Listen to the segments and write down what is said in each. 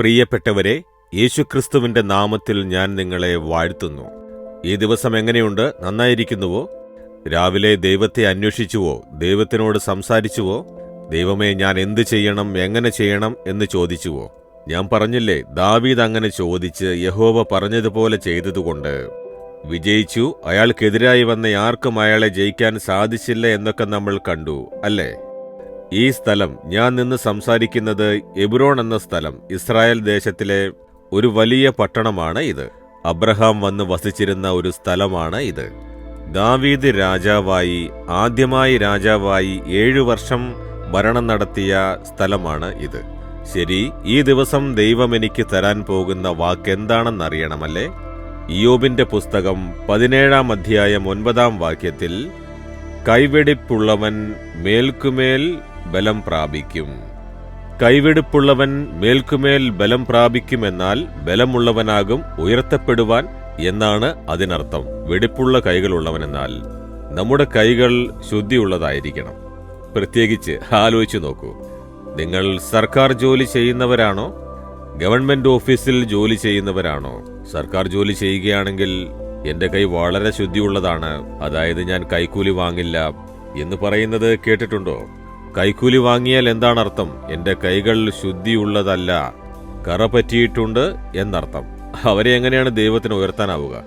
പ്രിയപ്പെട്ടവരെ യേശുക്രിസ്തുവിന്റെ നാമത്തിൽ ഞാൻ നിങ്ങളെ വാഴ്ത്തുന്നു. ഈ ദിവസം എങ്ങനെയുണ്ട്? നന്നായിരിക്കുന്നുവോ? രാവിലെ ദൈവത്തെ അന്വേഷിച്ചുവോ? ദൈവത്തിനോട് സംസാരിച്ചുവോ? ദൈവമേ ഞാൻ എന്ത് ചെയ്യണം? എങ്ങനെ ചെയ്യണം? എന്ന് ചോദിച്ചുവോ? ഞാൻ പറഞ്ഞില്ലേ ദാവീദ് അങ്ങനെ ചോദിച്ച് യഹോവ പറഞ്ഞതുപോലെ ചെയ്തതുകൊണ്ട്. വിജയിച്ചു. അയാൾക്കെതിരായി വന്ന ആർക്കും അയാളെ ജയിക്കാൻ സാധിച്ചില്ല എന്നൊക്കെ നമ്മൾ കണ്ടു അല്ലേ? ഈ സ്ഥലം ഞാൻ നിന്ന് സംസാരിക്കുന്നത് എബ്രോൺ എന്ന സ്ഥലം ഇസ്രായേൽ ദേശത്തിലെ ഒരു വലിയ പട്ടണമാണ് ഇത്. അബ്രഹാം വന്ന് വസിച്ചിരുന്ന ഒരു സ്ഥലമാണ് ഇത്. ദാവീദ് രാജാവായി ആദ്യമായി രാജാവായി ഏഴു വർഷം ഭരണം നടത്തിയ സ്ഥലമാണ് ഇത്. ശരി ഈ ദിവസം ദൈവം എനിക്ക് തരാൻ പോകുന്ന വാക്കെന്താണെന്നറിയണമല്ലേ? ഇയോബിന്റെ പുസ്തകം പതിനേഴാം അധ്യായം ഒൻപതാം വാക്യത്തിൽ കൈവെടിപ്പുള്ളവൻ മേൽക്കുമേൽ ബലം പ്രാപിക്കും. കൈവെടുപ്പുള്ളവൻ മേൽക്കുമേൽ ബലം പ്രാപിക്കുമെന്നാൽ ബലമുള്ളവനാകും ഉയർത്തപ്പെടുവാൻ എന്നാണ് അതിനർത്ഥം. വെടിപ്പുള്ള കൈകളുള്ളവനെന്നാൽ നമ്മുടെ കൈകൾ ശുദ്ധിയുള്ളതായിരിക്കണം. പ്രത്യേകിച്ച് ആലോചിച്ചു നോക്കൂ. നിങ്ങൾ സർക്കാർ ജോലി ചെയ്യുന്നവരാണോ? ഗവൺമെന്റ് ഓഫീസിൽ ജോലി ചെയ്യുന്നവരാണോ? സർക്കാർ ജോലി ചെയ്യുകയാണെങ്കിൽ എന്റെ കൈ വളരെ ശുദ്ധിയുള്ളതാണ്. അതായത് ഞാൻ കൈക്കൂലി വാങ്ങില്ല എന്ന് പറയുന്നത് കേട്ടിട്ടുണ്ടോ? കൈക്കൂലി വാങ്ങിയാൽ എന്താണ് അർത്ഥം എന്റെ കൈകൾ ശുദ്ധിയുള്ളതല്ല കറ പറ്റിയിട്ടുണ്ട് എന്നർത്ഥം. അവരെ എങ്ങനെയാണ് ദൈവത്തിന് ഉയർത്താനാവുക?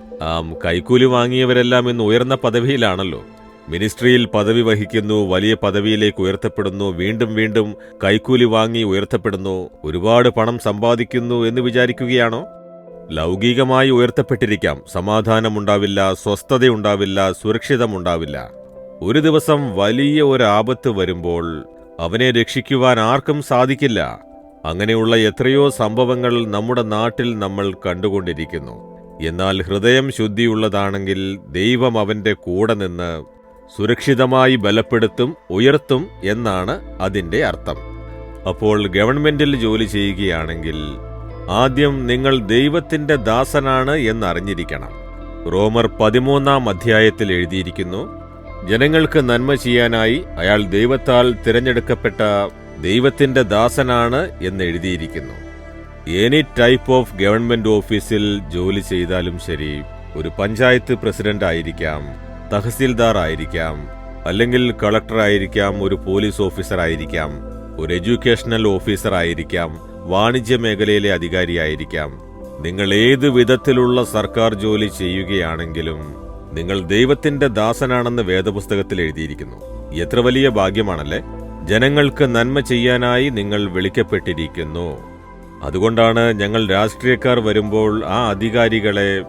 കൈക്കൂലി വാങ്ങിയവരെല്ലാം ഇന്ന് ഉയർന്ന പദവിയിലാണല്ലോ. മിനിസ്ട്രിയിൽ പദവി വഹിക്കുന്നു വലിയ പദവിയിലേക്ക് ഉയർത്തപ്പെടുന്നു വീണ്ടും വീണ്ടും കൈക്കൂലി വാങ്ങി ഉയർത്തപ്പെടുന്നു ഒരുപാട് പണം സമ്പാദിക്കുന്നു എന്ന് വിചാരിക്കുകയാണോ? ലൗകികമായി ഉയർത്തപ്പെട്ടിരിക്കാം. സമാധാനമുണ്ടാവില്ല സ്വസ്ഥതയുണ്ടാവില്ല സുരക്ഷിതമുണ്ടാവില്ല. ഒരു ദിവസം വലിയ ഒരു ആപത്ത് വരുമ്പോൾ അവനെ രക്ഷിക്കുവാൻ ആർക്കും സാധിക്കില്ല. അങ്ങനെയുള്ള എത്രയോ സംഭവങ്ങൾ നമ്മുടെ നാട്ടിൽ നമ്മൾ കണ്ടുകൊണ്ടിരിക്കുന്നു. എന്നാൽ ഹൃദയം ശുദ്ധിയുള്ളതാണെങ്കിൽ ദൈവം അവന്റെ കൂടെ നിന്ന് സുരക്ഷിതമായി ബലപ്പെടുത്തും ഉയർത്തും എന്നാണ് അതിന്റെ അർത്ഥം. അപ്പോൾ ഗവൺമെന്റിൽ ജോലി ചെയ്യുകയാണെങ്കിൽ ആദ്യം നിങ്ങൾ ദൈവത്തിന്റെ ദാസനാണ് എന്നറിഞ്ഞിരിക്കണം. റോമർ പതിമൂന്നാം അധ്യായത്തിൽ എഴുതിയിരിക്കുന്നു ജനങ്ങൾക്ക് നന്മ ചെയ്യാനായി അയാൾ ദൈവത്താൽ തിരഞ്ഞെടുക്കപ്പെട്ട ദൈവത്തിന്റെ ദാസനാണ് എന്ന് എഴുതിയിരിക്കുന്നു. എനി ടൈപ്പ് ഓഫ് ഗവൺമെന്റ് ഓഫീസിൽ ജോലി ചെയ്താലും ശരി ഒരു പഞ്ചായത്ത് പ്രസിഡന്റ് ആയിരിക്കാം തഹസീൽദാർ ആയിരിക്കാം അല്ലെങ്കിൽ കളക്ടർ ആയിരിക്കാം ഒരു പോലീസ് ഓഫീസർ ആയിരിക്കാം ഒരു എഡ്യൂക്കേഷണൽ ഓഫീസർ ആയിരിക്കാം വാണിജ്യ മേഖലയിലെ അധികാരിയായിരിക്കാം നിങ്ങൾ ഏത് വിധത്തിലുള്ള സർക്കാർ ജോലി ചെയ്യുകയാണെങ്കിലും നിങ്ങൾ ദൈവത്തിന്റെ ദാസനാണെന്ന് വേദപുസ്തകത്തിൽ എഴുതിയിരിക്കുന്നു. എത്ര വലിയ ഭാഗ്യമാണല്ലേ? ജനങ്ങൾക്ക് നന്മ ചെയ്യാനായി നിങ്ങൾ വിളിക്കപ്പെട്ടിരിക്കുന്നു. അതുകൊണ്ടാണ് ഞങ്ങൾ രാഷ്ട്രീയക്കാർ വരുമ്പോൾ ആ അധികാരികളെ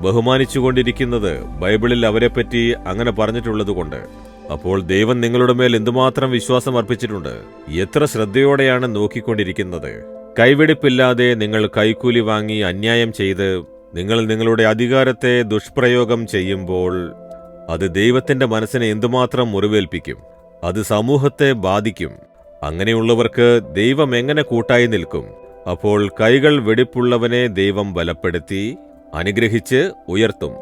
ബഹുമാനിച്ചുകൊണ്ടിരിക്കുന്നത്. ബൈബിളിൽ അവരെപ്പറ്റി അങ്ങനെ പറഞ്ഞിട്ടുള്ളതുകൊണ്ട്. അപ്പോൾ ദൈവം നിങ്ങളുടെ മേൽ എന്തുമാത്രം വിശ്വാസം അർപ്പിച്ചിട്ടുണ്ട്? എത്ര ശ്രദ്ധയോടെയാണ് നോക്കിക്കൊണ്ടിരിക്കുന്നത്? കൈവെടിപ്പില്ലാതെ നിങ്ങൾ കൈക്കൂലി വാങ്ങി അന്യായം ചെയ്ത് നിങ്ങൾ നിങ്ങളുടെ അധികാരത്തെ ദുഷ്പ്രയോഗം ചെയ്യുമ്പോൾ അത് ദൈവത്തിന്റെ മനസ്സിനെ എന്തുമാത്രം മുറിവേൽപ്പിക്കും? അത് സമൂഹത്തെ ബാധിക്കും. അങ്ങനെയുള്ളവർക്ക് ദൈവം എങ്ങനെ കൂട്ടായി നിൽക്കും? അപ്പോൾ കൈകൾ വെടിപ്പുള്ളവനെ ദൈവം ബലപ്പെടുത്തി അനുഗ്രഹിച്ച് ഉയർത്തും.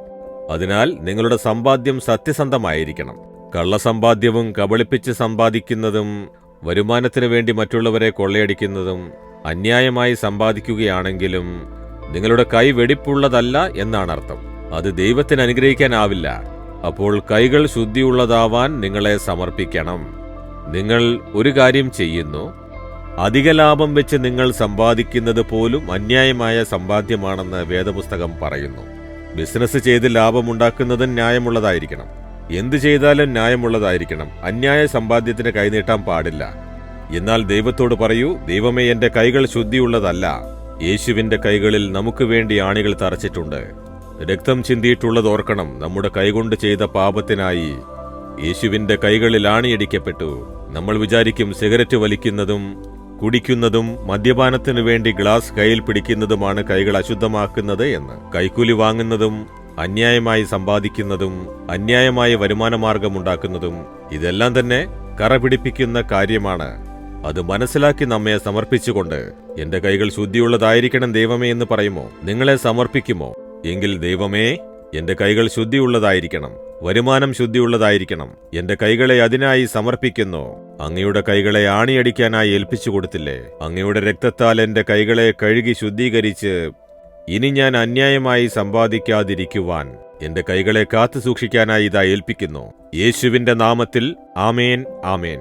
അതിനാൽ നിങ്ങളുടെ സമ്പാദ്യം സത്യസന്ധമായിരിക്കണം. കള്ളസമ്പാദ്യവും കബളിപ്പിച്ച് സമ്പാദിക്കുന്നതും വരുമാനത്തിനു വേണ്ടി മറ്റുള്ളവരെ കൊള്ളയടിക്കുന്നതും അന്യായമായി സമ്പാദിക്കുകയാണെങ്കിലും നിങ്ങളുടെ കൈ വെടിപ്പുള്ളതല്ല എന്നാണ് അർത്ഥം അത് ദൈവത്തിന് അനുഗ്രഹിക്കാനാവില്ല. അപ്പോൾ കൈകൾ ശുദ്ധിയുള്ളതാവാൻ നിങ്ങളെ സമർപ്പിക്കണം. നിങ്ങൾ ഒരു കാര്യം ചെയ്യുന്നു. അധിക ലാഭം വെച്ച് നിങ്ങൾ സമ്പാദിക്കുന്നത് പോലും അന്യായമായ സമ്പാദ്യമാണെന്ന് വേദപുസ്തകം പറയുന്നു. ബിസിനസ് ചെയ്ത് ലാഭമുണ്ടാക്കുന്നതും ന്യായമുള്ളതായിരിക്കണം. എന്തു ചെയ്താലും ന്യായമുള്ളതായിരിക്കണം. അന്യായ സമ്പാദ്യത്തിന് കൈനീട്ടാൻ പാടില്ല. എന്നാൽ ദൈവത്തോട് പറയൂ ദൈവമേ എന്റെ കൈകൾ ശുദ്ധിയുള്ളതല്ല. യേശുവിന്റെ കൈകളിൽ നമുക്ക് വേണ്ടി ആണികൾ തറച്ചിട്ടുണ്ട്. രക്തം ചിന്തിയിട്ടുള്ളത് ഓർക്കണം നമ്മുടെ കൈകൊണ്ട് ചെയ്ത പാപത്തിനായി യേശുവിന്റെ കൈകളിൽ ആണിയടിക്കപ്പെട്ടു നമ്മൾ വിചാരിക്കും സിഗരറ്റ് വലിക്കുന്നതും കുടിക്കുന്നതും മദ്യപാനത്തിനു വേണ്ടി ഗ്ലാസ് കയ്യിൽ പിടിക്കുന്നതുമാണ് കൈകൾ അശുദ്ധമാക്കുന്നത് എന്ന്. കൈക്കൂലി വാങ്ങുന്നതും അന്യായമായി സമ്പാദിക്കുന്നതും അന്യായമായ വരുമാനമാർഗമുണ്ടാക്കുന്നതും ഇതെല്ലാം തന്നെ കറ പിടിപ്പിക്കുന്ന കാര്യമാണ്. അത് മനസ്സിലാക്കി നമ്മെ സമർപ്പിച്ചുകൊണ്ട് എന്റെ കൈകൾ ശുദ്ധിയുള്ളതായിരിക്കണം ദൈവമേ എന്ന് പറയുമോ? നിങ്ങളെ സമർപ്പിക്കുമോ? എങ്കിൽ ദൈവമേ എന്റെ കൈകൾ ശുദ്ധിയുള്ളതായിരിക്കണം. വരുമാനം ശുദ്ധിയുള്ളതായിരിക്കണം. എന്റെ കൈകളെ അതിനായി സമർപ്പിക്കുന്നു. അങ്ങയുടെ കൈകളെ ആണിയടിക്കാനായി ഏൽപ്പിച്ചു കൊടുത്തില്ലേ? അങ്ങയുടെ രക്തത്താൽ എന്റെ കൈകളെ കഴുകി ശുദ്ധീകരിച്ച് ഇനി ഞാൻ അന്യായമായി സമ്പാദിക്കാതിരിക്കുവാൻ എന്റെ കൈകളെ കാത്തു സൂക്ഷിക്കാനായി ഇതാ ഏൽപ്പിക്കുന്നു. യേശുവിന്റെ നാമത്തിൽ ആമേൻ ആമേൻ.